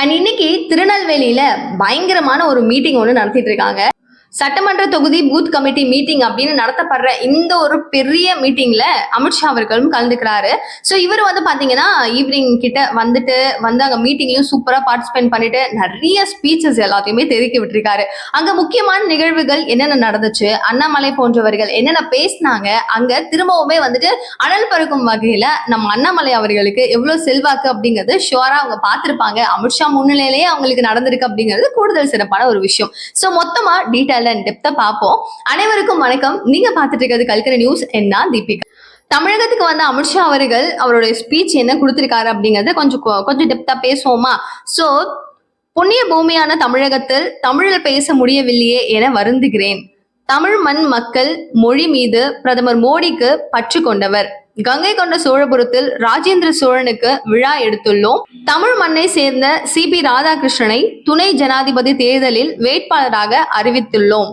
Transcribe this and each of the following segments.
And இன்னைக்கு திருநெல்வேலியில பயங்கரமான ஒரு மீட்டிங் ஒன்று நடத்திட்டு இருக்காங்க. சட்டமன்ற தொகுதி பூத் கமிட்டி மீட்டிங் அப்படின்னு நடத்தப்படுற இந்த ஒரு பெரிய மீட்டிங்ல அமித்ஷா அவர்களும் கலந்துக்கிறாரு. ஸோ இவர் வந்து பாத்தீங்கன்னா ஈவினிங் கிட்ட வந்துட்டு வந்து அங்க மீட்டிங்லயும் சூப்பரா பார்ட்டிசிபேட் பண்ணிட்டு நிறைய ஸ்பீச்சஸ் எல்லாத்தையுமே தெரிவிக்க விட்டுருக்காரு. அங்க முக்கியமான நிகழ்வுகள் என்னென்ன நடந்துச்சு அண்ணாமலை போன்றவர்கள் என்னென்ன பேசினாங்க அங்க திரும்பவுமே வந்துட்டு அனல் பறக்கும் வகையில நம்ம அண்ணாமலை அவர்களுக்கு எவ்வளவு செல்வாக்கு அப்படிங்கிறது ஷுவரா அவங்க பார்த்திருப்பாங்க. அமித்ஷா முன்னிலையிலேயே அவங்களுக்கு நடந்திருக்கு அப்படிங்கிறது கூடுதல் சிறப்பான ஒரு விஷயம். ஸோ மொத்தமா டீட்டெயில் அண்ட் டெப்தா பார்ப்போம். அனைவருக்கும் வணக்கம். நீங்க பார்த்துட்டு இருக்கிறது கல்கரி நியூஸ் என்ன தீபிகா. தமிழகத்துக்கு வந்த அமித்ஷா அவர்கள் அவருடைய ஸ்பீச் என்ன கொடுத்திருக்காரு அப்படிங்கறத கொஞ்சம் கொஞ்சம் டெப்தா பேசுவோமா? சோ புண்ணிய பூமியான தமிழகத்தில் தமிழில் பேச முடியவில்லையே என வருந்துகிறேன். தமிழ் மண் மக்கள் மொழி மீது பிரதமர் மோடிக்கு பற்று கொண்டவர். கங்கை கொண்ட சோழபுரத்தில் ராஜேந்திர சோழனுக்கு விழா எடுத்துள்ளோம். தமிழ் மண்ணை சேர்ந்த சி. பி. ராதாகிருஷ்ணனை துணை ஜனாதிபதி தேர்தலில் வேட்பாளராக அறிவித்துள்ளோம்.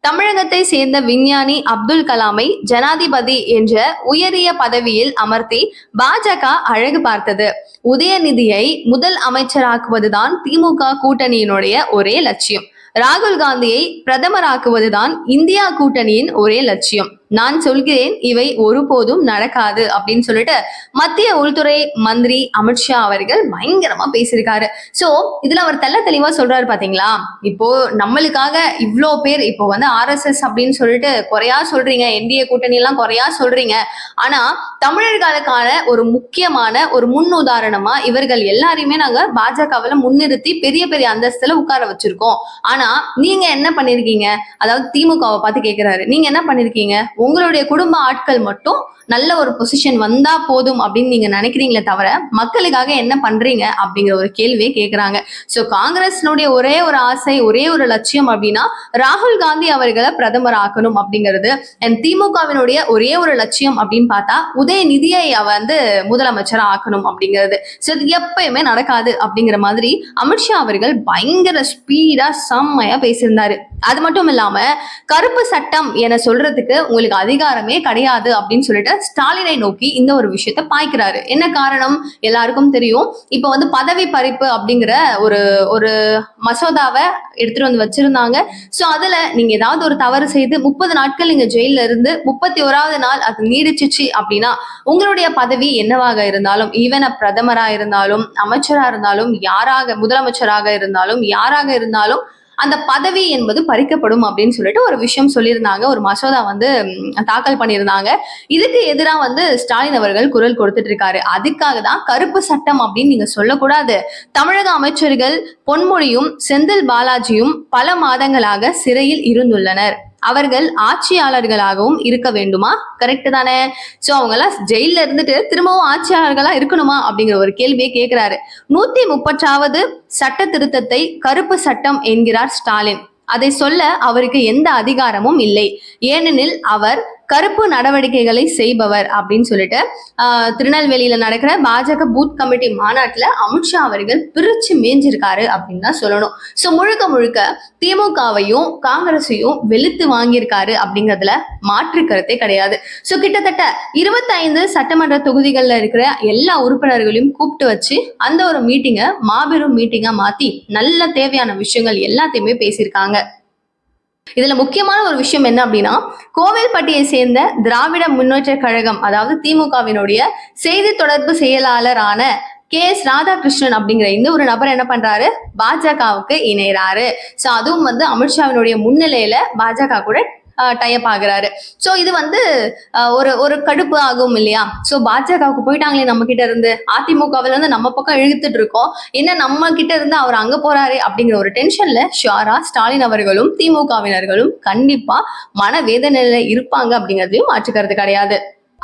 தமிழகத்தை சேர்ந்த விஞ்ஞானி அப்துல் கலாமை ஜனாதிபதி என்ற உயரிய பதவியில் அமர்த்தி பாஜக அழகு பார்த்தது. உதயநிதியை முதல் அமைச்சராக்குவதுதான் திமுக கூட்டணியினுடைய ஒரே லட்சியம். ராகுல் காந்தியை பிரதமராக்குவதுதான் இந்தியா கூட்டணியின் ஒரே லட்சியம். நான் சொல்கிறேன் இவை ஒருபோதும் நடக்காது அப்படின்னு சொல்லிட்டு மத்திய உள்துறை மந்திரி அமித்ஷா அவர்கள் பயங்கரமா பேசியிருக்காரு. சோ இதுல அவர் தெல்ல தெளிவா சொல்றாரு பாத்தீங்களா? இப்போ நம்மளுக்காக இவ்வளோ பேர் இப்போ வந்து ஆர்எஸ்எஸ் அப்படின்னு சொல்லிட்டு குறையா சொல்றீங்க என்டிஏ கூட்டணி எல்லாம் குறையா சொல்றீங்க. ஆனா தமிழர்களுக்கான ஒரு முக்கியமான ஒரு முன் உதாரணமா இவர்கள் எல்லாரையுமே நாங்க பாஜகவுல முன்னிறுத்தி பெரிய பெரிய அந்தஸ்துல உட்கார வச்சிருக்கோம். ஆனா நீங்க என்ன பண்ணிருக்கீங்க? அதாவது திமுகவை பார்த்து கேக்குறாரு. நீங்க என்ன பண்ணிருக்கீங்க? உங்களுடைய குடும்ப ஆட்கள் மட்டும் நல்ல ஒரு பொசிஷன் வந்தா போதும் அப்படின்னு நீங்க நினைக்கிறீங்களே தவிர மக்களுக்காக என்ன பண்றீங்க அப்படிங்கிற ஒரு கேள்வியை கேக்குறாங்க. சோ காங்கிரஸ்னுடைய ஒரே ஒரு ஆசை ஒரே ஒரு லட்சியம் அப்படின்னா ராகுல் காந்தி அவர்களை பிரதமர் ஆக்கணும் அப்படிங்கிறது. அண்ட் திமுகவினுடைய ஒரே ஒரு லட்சியம் அப்படின்னு பார்த்தா உதயநிதியை வந்து முதலமைச்சரா ஆக்கணும் அப்படிங்கிறது. ஸோ இது எப்பயுமே நடக்காது அப்படிங்கிற மாதிரி அமித்ஷா அவர்கள் பயங்கர ஸ்பீடா செம்மையா பேசியிருந்தாரு. அது மட்டும் இல்லாம கருப்பு சட்டம் என சொல்றதுக்கு உங்களுக்கு அதிகாரமே கிடையாது அப்படின்னு சொல்லிட்டு ஸ்டாலினை நோக்கி இந்த ஒரு விஷயத்த பாய்க்கிறாரு. என்ன காரணம்? எல்லாருக்கும் தெரியும். இப்போ வந்து பதவி பறிப்பு அப்படிங்கிற ஒரு ஒரு மசோதாவை எடுத்துட்டு வந்து வச்சிருந்தாங்க. ஸோ அதுல நீங்க ஏதாவது ஒரு தவறு செய்து முப்பது நாட்கள் நீங்க ஜெயில இருந்து முப்பத்தி ஓராவது நாள் அது நீடிச்சிச்சு அப்படின்னா உங்களுடைய பதவி என்னவாக இருந்தாலும் ஈவன் பிரதமரா இருந்தாலும் அமைச்சரா இருந்தாலும் யாராக முதலமைச்சராக இருந்தாலும் யாராக இருந்தாலும் அந்த பதவி என்பது பறிக்கப்படும் அப்படின்னு சொல்லிட்டு ஒரு விஷயம் சொல்லியிருந்தாங்க. ஒரு மசோதா வந்து தாக்கல் பண்ணியிருந்தாங்க. இதுக்கு எதிராக வந்து ஸ்டாலின் அவர்கள் குரல் கொடுத்துட்டு இருக்காரு அதுக்காக தான் கருப்பு சட்டம் அப்படின்னு நீங்க சொல்லக்கூடாது. தமிழக அமைச்சர்கள் பொன்மொழியும் செந்தில் பாலாஜியும் பல மாதங்களாக சிறையில் இருந்துள்ளனர். அவர்கள் ஆட்சியாளர்களாகவும் இருக்க வேண்டுமா? கரெக்ட் தானே. சோ அவங்க எல்லாம் ஜெயில இருந்துட்டு திரும்பவும் ஆட்சியாளர்களா இருக்கணுமா? அப்படிங்கிற ஒரு கேள்வியை கேட்கிறாரு நூத்தி முப்பற்றாவது சட்ட திருத்தத்தை கருப்பு சட்டம் என்கிறார் ஸ்டாலின். அதை சொல்ல அவருக்கு எந்த அதிகாரமும் இல்லை. ஏனெனில் அவர் கருப்பு நடவடிக்கைகளை செய்பவர் அப்படின்னு சொல்லிட்டு திருநெல்வேலியில நடக்கிற பாஜக பூத் கமிட்டி மாநாட்டுல அமித்ஷா அவர்கள் பிரிச்சு மேஞ்சிருக்காரு அப்படின்னு தான் சொல்லணும். சோ முழுக்க முழுக்க திமுகவையும் காங்கிரஸையும் வெளுத்து வாங்கியிருக்காரு அப்படிங்கிறதுல மாற்று கருத்தே கிடையாது. சோ கிட்டத்தட்ட இருபத்தைந்து சட்டமன்ற தொகுதிகளில் இருக்கிற எல்லா உறுப்பினர்களையும் கூப்பிட்டு வச்சு அந்த ஒரு மீட்டிங்கை மாபெரும் மீட்டிங்கா மாத்தி நல்ல தேவையான விஷயங்கள் எல்லாத்தையுமே பேசியிருக்காங்க. இதுல முக்கியமான ஒரு விஷயம் என்ன அப்படின்னா கோவில்பட்டியை சேர்ந்த திராவிட முன்னேற்ற கழகம் அதாவது திமுகவினுடைய செய்தி தொடர்பு செயலாளரான கே எஸ் ராதாகிருஷ்ணன் அப்படிங்கிற இந்த ஒரு நபர் என்ன பண்றாரு? பாஜகவுக்கு இணையறாரு. சோ அதுவும் வந்து அமித்ஷாவினுடைய முன்னிலையில பாஜக கூட டைப் ஆகுறாரு. ஸோ இது வந்து ஒரு ஒரு கடுப்பு ஆகும் இல்லையா? ஸோ பாஜகவுக்கு போயிட்டாங்களே நம்ம கிட்ட இருந்து. அதிமுகவில் இருந்து நம்ம பக்கம் இழுத்துட்டு இருக்கோம். என்ன நம்ம கிட்ட இருந்து அவர் அங்க போறாரு அப்படிங்கிற ஒரு டென்ஷன்ல ஷியாரா ஸ்டாலின் அவர்களும் திமுகவினர்களும் கண்டிப்பா மனவேதனையில இருப்பாங்க அப்படிங்கிறதையும் மாற்றுக்கிறது கிடையாது.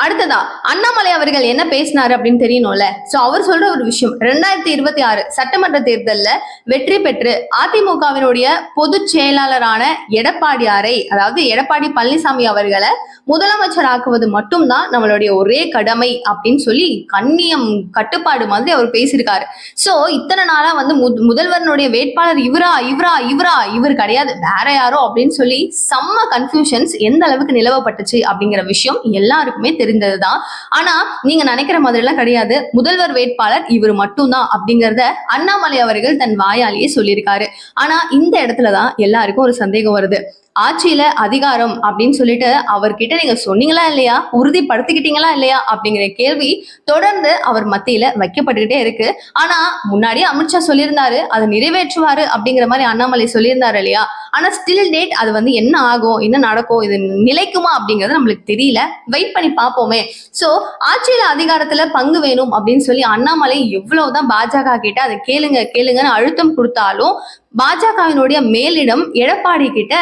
அடுத்ததா அண்ணாமலை அவர்கள் என்ன பேசினாரு அப்படின்னு தெரியணும்ல? சோ அவர் சொல்ற ஒரு விஷயம் ரெண்டாயிரத்தி இருபத்தி ஆறு சட்டமன்ற தேர்தல்ல வெற்றி பெற்று அதிமுகவினுடைய பொதுச் செயலாளரான எடப்பாடியாரை அதாவது எடப்பாடி பழனிசாமி அவர்களை முதலமைச்சராக்குவது மட்டும்தான் நம்மளுடைய ஒரே கடமை அப்படின்னு சொல்லி கண்ணியம் கட்டுப்பாடு மாதிரி அவர் பேசியிருக்காரு. சோ இத்தனை நாளா வந்து முதல்வரனுடைய வேட்பாளர் இவரா இவரா இவரா இவர் கிடையாது வேற யாரோ அப்படின்னு சொல்லி செம்ம கன்ஃபியூஷன்ஸ் எந்த அளவுக்கு நிலவப்பட்டுச்சு அப்படிங்கிற விஷயம் எல்லாருக்குமே தெரியும் தெரிந்ததுதான். ஆனா நீங்க நினைக்கிற மாதிரி எல்லாம் கிடையாது. முதல்வர் வேட்பாளர் இவர் மட்டும்தான் அப்படிங்கறத அண்ணாமலை அவர்கள் தன் வாயாலேயே சொல்லியிருக்காரு. ஆனா இந்த இடத்துலதான் எல்லாருக்கும் ஒரு சந்தேகம் வருது. ஆட்சியில அதிகாரம் அப்படின்னு சொல்லிட்டு அவர்கிட்ட நீங்க சொன்னீங்களா இல்லையா? உறுதிப்படுத்திக்கிட்டீங்களா இல்லையா? அப்படிங்கிற கேள்வி தொடர்ந்து அவர் மத்தியில வைக்கப்பட்டுக்கிட்டே இருக்கு. ஆனா முன்னாடியே அமித்ஷா சொல்லியிருந்தாரு அதை நிறைவேற்றுவாரு அப்படிங்கிற மாதிரி அண்ணாமலை சொல்லியிருந்தாரு இல்லையா? ஆனா ஸ்டில் டேட் அது வந்து என்ன ஆகும் என்ன நடக்கும் இது நிலைக்குமா அப்படிங்கிறது நம்மளுக்கு தெரியல. வெயிட் பண்ணி பார்ப்போமே. சோ ஆட்சியில அதிகாரத்துல பங்கு வேணும் அப்படின்னு சொல்லி அண்ணாமலை எவ்வளவுதான் பாஜக கிட்ட அதை கேளுங்க கேளுங்கன்னு அழுத்தம் கொடுத்தாலும் பாஜகவினுடைய மேலிடம் எடப்பாடி கிட்ட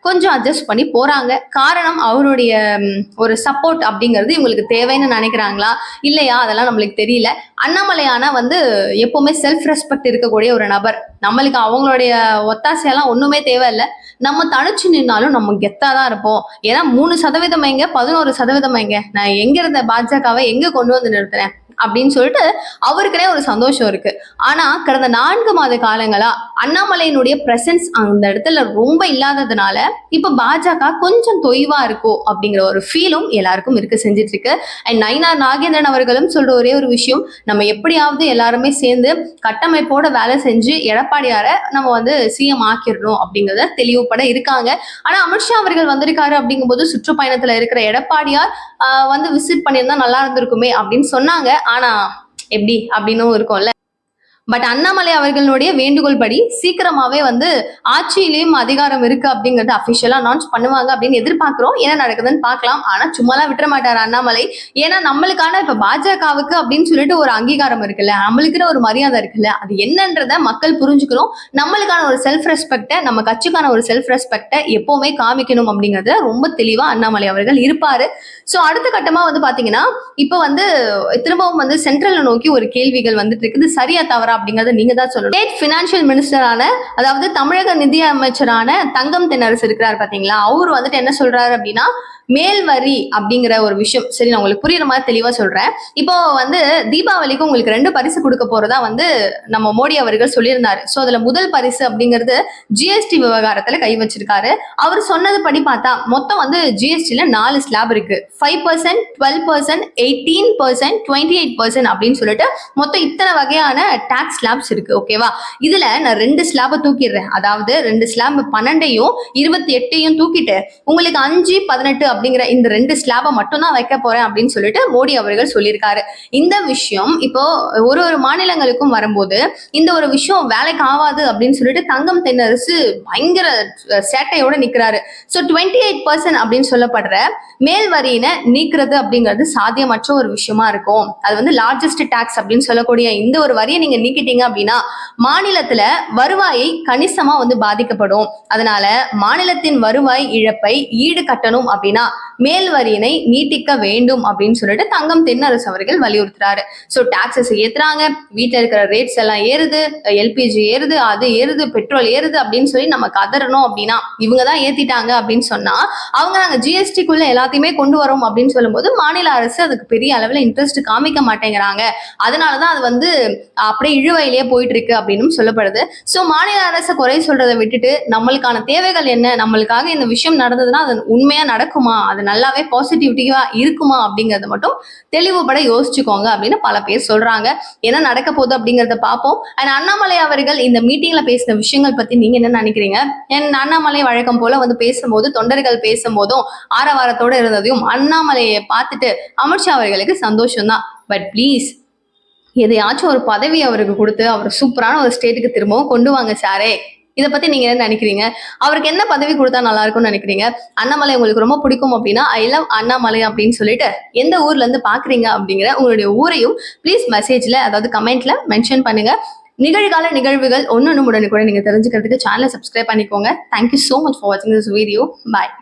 கொஞ்சம் அட்ஜஸ்ட் பண்ணி போறாங்க. காரணம் அவருடைய ஒரு சப்போர்ட் அப்படிங்கிறது இவங்களுக்கு தேவைன்னு நினைக்கிறாங்களா? இல்லையா? அதெல்லாம் நம்மளுக்கு தெரியல. அண்ணாமலையான வந்து எப்பவுமே செல்ஃப் ரெஸ்பெக்ட் இருக்கக்கூடிய ஒரு நபர். நம்மளுக்கு அவங்களுடைய ஒத்தாசையெல்லாம் ஒண்ணுமே தேவையில்லை. நம்ம தனிச்சு நின்னாலும் நம்ம கெத்தா தான் இருப்போம். ஏன்னா மூணு சதவீதம் எங்க பதினோரு சதவீதம் எங்க நான் எங்க இருந்த பாஜகவை எங்க கொண்டு வந்து நிறுத்துறேன்? அப்படின்னு சொல்லிட்டு அவருக்குனே ஒரு சந்தோஷம் இருக்கு. ஆனா கடந்த நான்கு மாத காலங்களா அண்ணாமலையினுடைய பிரசன்ஸ் அந்த இடத்துல ரொம்ப இல்லாததுனால இப்ப பாஜக கொஞ்சம் தொய்வா இருக்கோ அப்படிங்கிற ஒரு ஃபீலும் எல்லாருக்கும் இருக்க செஞ்சுட்டு இருக்கு அண்ட் நயினார் நாகேந்திரன் அவர்களும் சொல்ற ஒரே ஒரு விஷயம் நம்ம எப்படியாவது எல்லாருமே சேர்ந்து கட்டமைப்போட வேலை செஞ்சு எடப்பாடியார நம்ம வந்து சிஎம் ஆக்கிடணும் அப்படிங்கறத தெளிவுபட இருக்காங்க. ஆனா அமித்ஷா அவர்கள் வந்திருக்காரு அப்படிங்கும்போது சுற்றுப்பயணத்துல இருக்கிற எடப்பாடியார் வந்து விசிட் பண்ணியிருந்தா நல்லா இருந்திருக்குமே அப்படின்னு சொன்னாங்க. ஆனா எப்படி? அப்படின்னும் இருக்கும்ல. பட் அண்ணாமலை அவர்களுடைய வேண்டுகோள் படி சீக்கிரமாவே வந்து ஆட்சியிலேயும் அதிகாரம் இருக்கு அப்படிங்கறத அபிஷியலா அனௌன்ஸ் பண்ணுவாங்க அப்படின்னு எதிர்பார்க்கிறோம். என்ன நடக்குதுன்னு பார்க்கலாம். ஆனா சும்மாலாம் விட்டுற மாட்டார் அண்ணாமலை. ஏன்னா நம்மளுக்கான இப்ப பாஜகவுக்கு அப்படின்னு சொல்லிட்டு ஒரு அங்கீகாரம் இருக்குல்ல நம்மளுக்குன்னு ஒரு மரியாதை இருக்குல்ல அது என்னன்றத மக்கள் புரிஞ்சுக்கணும். நம்மளுக்கான ஒரு செல்ஃப் ரெஸ்பெக்டை நம்ம கட்சிக்கான ஒரு செல்ஃப் ரெஸ்பெக்டை எப்பவுமே காமிக்கணும் அப்படிங்கறத ரொம்ப தெளிவா அண்ணாமலை அவர்கள் இருப்பாரு. சோ அடுத்த கட்டமா வந்து பாத்தீங்கன்னா இப்போ வந்து திரும்பவும் வந்து சென்ட்ரலை நோக்கி ஒரு கேள்விகள் வந்துட்டு இருக்குது. சரியா தவறா அப்படிங்கறத நீங்க தான் சொல்லணும். ஸ்டேட் பினான்சியல் மினிஸ்டரான அதாவது தமிழக நிதி அமைச்சரான தங்கம் தென்னரசு இருக்கிறார் பாத்தீங்களா? அவர் வந்துட்டு என்ன சொல்றாரு அப்படின்னா மேல் வரி அப்படிங்கிற ஒரு விஷயம். சரி நான் உங்களுக்கு புரியுற மாதிரி தெளிவா சொல்றேன். இப்போ வந்து தீபாவளிக்கு உங்களுக்கு ரெண்டு பரிசு கொடுக்க போறதா வந்து நம்ம மோடி அவர்கள் சொல்லியிருந்தாரு. சோ அதுல முதல் பரிசு அப்படிங்கிறது ஜிஎஸ்டி விவகாரத்துல கை வச்சிருக்காரு. அவர் சொன்னது படி பார்த்தா மொத்தம் வந்து ஜிஎஸ்டில நாலு ஸ்லாப் இருக்கு. Five percent twelve percent eighteen percent twenty eight percent அப்படின்னு சொல்லிட்டு மொத்தம் இத்தனை வகையான டாக்ஸ் ஸ்லாப்ஸ் இருக்கு. ஓகேவா இதுல நான் ரெண்டு ஸ்லாபை தூக்கிடுறேன். அதாவது ரெண்டு ஸ்லாப் பன்னெண்டையும் இருபத்தி எட்டையும் தூக்கிட்டு உங்களுக்கு அஞ்சு பதினெட்டு அப்படிங்கிற இந்த ரெண்டு ஸ்லாபை மட்டும் தான் வைக்க போறேன் அப்படின்னு சொல்லிட்டு மோடி அவர்கள் சொல்லியிருக்காரு. இந்த விஷயம் இப்போ ஒரு ஒரு மாநிலங்களுக்கும் வரும்போது இந்த ஒரு விஷயம் வேலைக்கு ஆகாது அப்படின்னு சொல்லிட்டு தங்கம் தென்னரசு பயங்கர சேட்டையோட நிக்கிறாரு. ஸோ டுவெண்ட்டி எயிட் பர்சன்ட் அப்படின்னு சொல்லப்படுற மேல் வரியினை நீக்கிறது அப்படிங்கிறது சாத்தியமற்ற ஒரு விஷயமா இருக்கும். அது வந்து லார்ஜஸ்ட் டாக்ஸ் அப்படின்னு சொல்லக்கூடிய இந்த ஒரு வரியை நீங்க நீக்கிட்டீங்க அப்படின்னா மாநிலத்துல வருவாயை கணிசமா வந்து பாதிக்கப்படும். அதனால மாநிலத்தின் வருவாய் இழப்பை ஈடு கட்டணும் அப்படின்னா え? மேல் வரியினை நீட்டிக்க வேண்டும் அப்படின்னு சொல்லிட்டு தங்கம் தென்னரசு அவர்கள் வலியுறுத்துறாரு. So taxes ஏத்துறாங்க. வீட்டில் இருக்கிற ரேட்ஸ் எல்லாம் ஏறுது. எல்பிஜி ஏறுது அது ஏறுது பெட்ரோல் ஏறுது அப்படின்னு சொல்லி நம்ம கதறணும் அப்படின்னா இவங்க தான் ஏத்திட்டாங்க அப்படின்னு சொன்னா அவங்க நாங்கள் ஜிஎஸ்டிக்குள்ள எல்லாத்தையுமே கொண்டு வரோம் அப்படின்னு சொல்லும்போது மாநில அரசு அதுக்கு பெரிய அளவில் இன்ட்ரெஸ்ட் காமிக்க மாட்டேங்கிறாங்க. அதனாலதான் அது வந்து அப்படியே இழுவையிலேயே போயிட்டு இருக்கு அப்படின்னு சொல்லப்படுது. ஸோ மாநில அரசு குறை சொல்றதை விட்டுட்டு நம்மளுக்கான தேவைகள் என்ன? நம்மளுக்காக இந்த விஷயம் நடந்ததுன்னா அது உண்மையா நடக்குமா? அது நல்லாவே பாசிட்டிவிட்டிவா இருக்குமா அப்படிங்கறத மட்டும் தெளிவுபட யோசிச்சுக்கோங்க அப்படின்னு பல பேர் சொல்றாங்க. என்ன நடக்க போகுது அப்படிங்கறத பார்ப்போம். அண்ட் அண்ணாமலை அவர்கள் இந்த மீட்டிங்ல பேசின விஷயங்கள் பத்தி நீங்க என்ன நினைக்கிறீங்க? என் அண்ணாமலை வழக்கம் போல வந்து பேசும்போது தொண்டர்கள் பேசும்போதும் ஆரவாரத்தோட இருந்ததையும் அண்ணாமலையை பார்த்துட்டு அமித்ஷா அவர்களுக்கு சந்தோஷம் தான் பட் ப்ளீஸ் எதையாச்சும் ஒரு பதவி அவருக்கு கொடுத்து அவர் சூப்பரான ஒரு ஸ்டேட்டுக்கு திரும்பவும் கொண்டு வாங்க சாரே. இதை பத்தி நீங்க என்ன நினைக்கிறீங்க? அவருக்கு என்ன பதவி கொடுத்தா நல்லா இருக்கும்னு நினைக்கிறீங்க? அண்ணாமலை உங்களுக்கு ரொம்ப பிடிக்கும் அப்படின்னா ஐ லவ் அண்ணாமலை அப்படின்னு சொல்லிட்டு எந்த ஊர்ல இருந்து பாக்குறீங்க அப்படிங்கிற உங்களுடைய ஊரையும் ப்ளீஸ் மெசேஜ்ல அதாவது கமெண்ட்ல மென்ஷன் பண்ணுங்க. நிகழ்கால நிகழ்வுகள் ஒன்னு உடனே கூட நீங்க தெரிஞ்சுக்கிறதுக்கு சேனலை சப்ஸ்கிரைப் பண்ணிக்கோங்க. Thank you so much for வாட்சிங் திஸ் வீடியோ பாய்